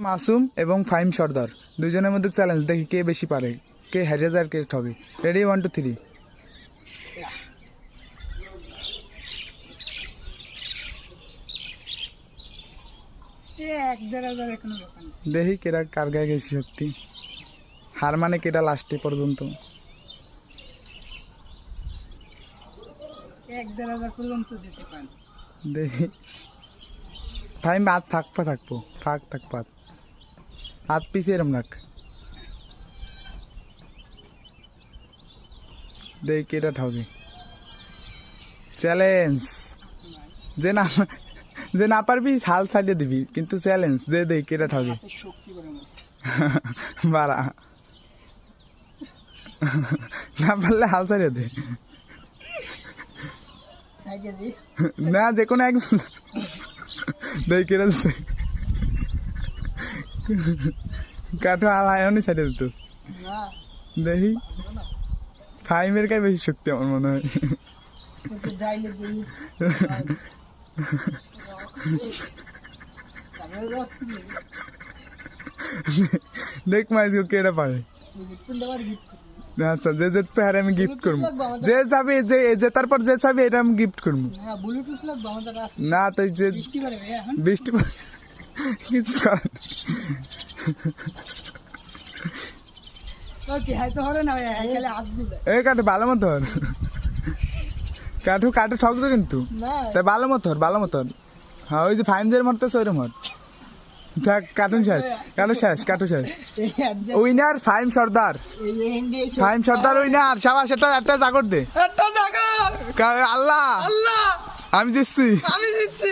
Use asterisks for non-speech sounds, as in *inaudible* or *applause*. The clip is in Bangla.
মাসুম এবং ফাইম সর্দার দুজনের মধ্যে চ্যালেঞ্জ দেখি কে বেশি পারে কে হারিয়ে যায় আর কে ঠবে রেডি ওয়ান টু থ্রি দেখি কেরা কার গায়ে গেছি শক্তি হার মানে কেটা লাস্টে পর্যন্ত। দেখি। ফাহিম হাত থাকপা থাকব। ফাঁক থাকব হাত হাত পিছিয়ে এরম রাখ। দেখি কেটা ঠবে চ্যালেঞ্জ। যে না যে না পারবি হাল ছাড়িয়ে দিবি কিন্তু চ্যালেঞ্জ যে দেখি করে মাছ বাড়া *laughs* না পারলে হাল ছাড়িয়ে দে। না যে কোনো একজন দেখি কেটা *laughs* কাঠো আলায়নি দিত। দেখি। ফাইমের কাছে বেশি শক্তি আমার মনে হয়। দেখ মাইজ কেটা পারে। আচ্ছা যে যে পারে আমি গিফট করব। যে যাবে যে যে তারপর যে চাবি এটা আমি গিফট করব। না তো যে বৃষ্টি পারে কিছু করার নেই। ওকে হাই তো হবে না ভাই হাই খালি হাত দিবে এ কাঠে ভালো মতো কাঠু কাঠে ঠকছো কিন্তু। তাই ভালো মতো ভালো মতো হ্যাঁ ওই যে ফাইন জের মারতেছে ওইরকম হর থাক কার্টুন শেষ কার্টুন শেষ কার্টুন শেষ। উইনার ফাইম সর্দার। ফাইম সর্দার উইনার একটা জাগর দে। আল্লাহ! আল্লাহ! আমি আমি দিচ্ছি।